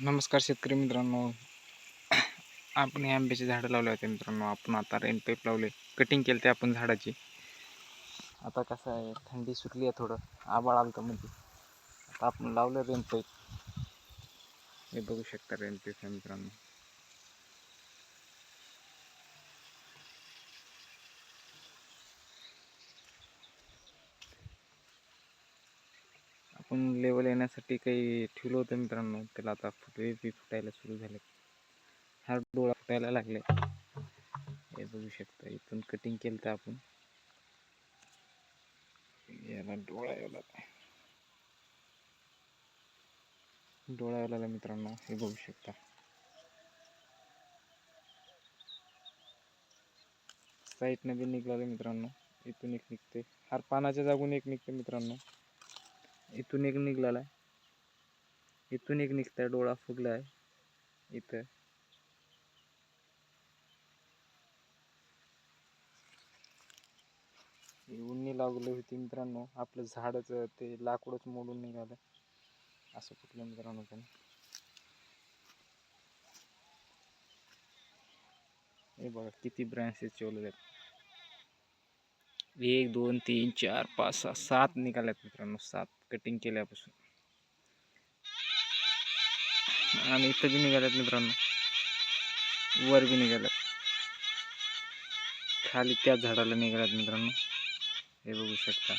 नमस्कार शेतकरी मित्रांनो. आपण हे आंब्याचे झाडं लावले होते मित्रांनो. आपण आता रेनपाईप लावले. कटिंग केलं ते आपण झाडाची. आता कसं आहे थंडी सुटली आहे थोडं. आबाळ आलं म्हणजे. आता आपण लावलं रेनपाईप हे बघू शकता रेन मित्रांनो. आपण लेवल येण्यासाठी काही ठेवलं होतं मित्रांनो त्याला आता फुटवे बी फुटायला सुरू झाले हा डोळा फुटायला लागले हे बघू शकता इथून कटिंग केलं तर आपण. याला डोळा यायला डोळा यायला मित्रांनो हे बघू शकता. साईडनं बी निघालं मित्रांनो इथून एक निघते हार पानाच्या जागून एक निघते मित्रांनो. इथून एक निघाला आहे इथून एक निघताय डोळा फुगला आहे इथं उन्नी लागली होती मित्रांनो. आपलं झाडच ते लाकूडच मोडून निघालं असं कुठलं मित्रांनो त्याने हे बघा किती ब्रँचेस ठेवलेले आहेत. एक दोन तीन चार पाच सहा सात निघाल्यात मित्रांनो. सात कटिंग केल्यापासून. आणि इथं बी निघाल्यात मित्रांनो. वर बी निघाल्यात. खाली त्या झाडाला निघाल्यात मित्रांनो. हे बघू शकता.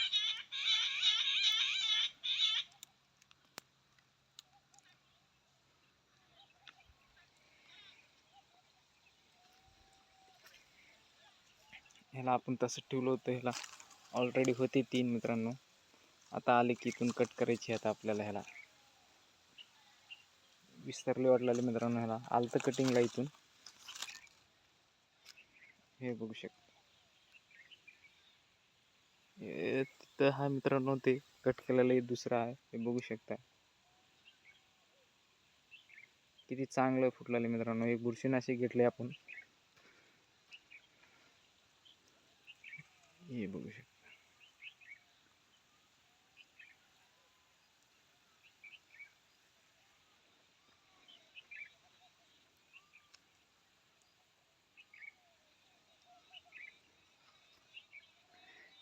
ह्याला आपण तसं ठेवलं होतं ह्याला ऑलरेडी होते तीन मित्रांनो. आता आले की इथून कट करायची आता आपल्याला ह्याला. विसरले वाटलेले मित्रांनो ह्याला. आलं तर कटिंगला इथून. हे बघू शकता. हे तिथं हा मित्रांनो ते कट केलेलं एक दुसरा आहे. हे बघू शकता. किती चांगलं फुटलेलं मित्रांनो. एक बुरशीनाशक घेतले आपण. हे बघू शकता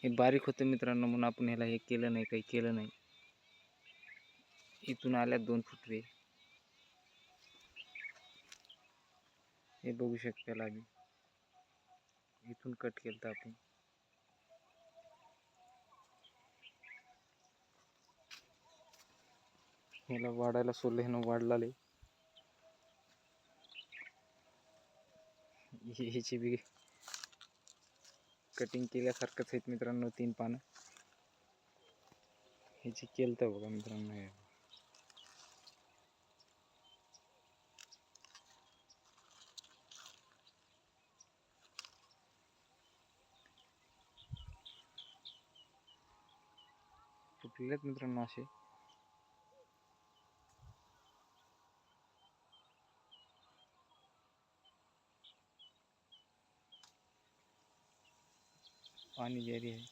हे बारीक होतं मित्रांनो म्हणून आपण ह्याला हे केलं नाही काही केलं नाही इथून आल्या दोन फुटवे हे बघू शकता याला आम्ही इथून कट केलं तर आपण ह्याला वाढायला सोडलं ह्यानं वाढलाले. ह्याची बी कटिंग केल्यासारखंच आहेत मित्रांनो तीन पानं. ह्याची केलं तर बघा मित्रांनो हे. फुटलेत मित्रांनो असे. पाणी जरी आहे.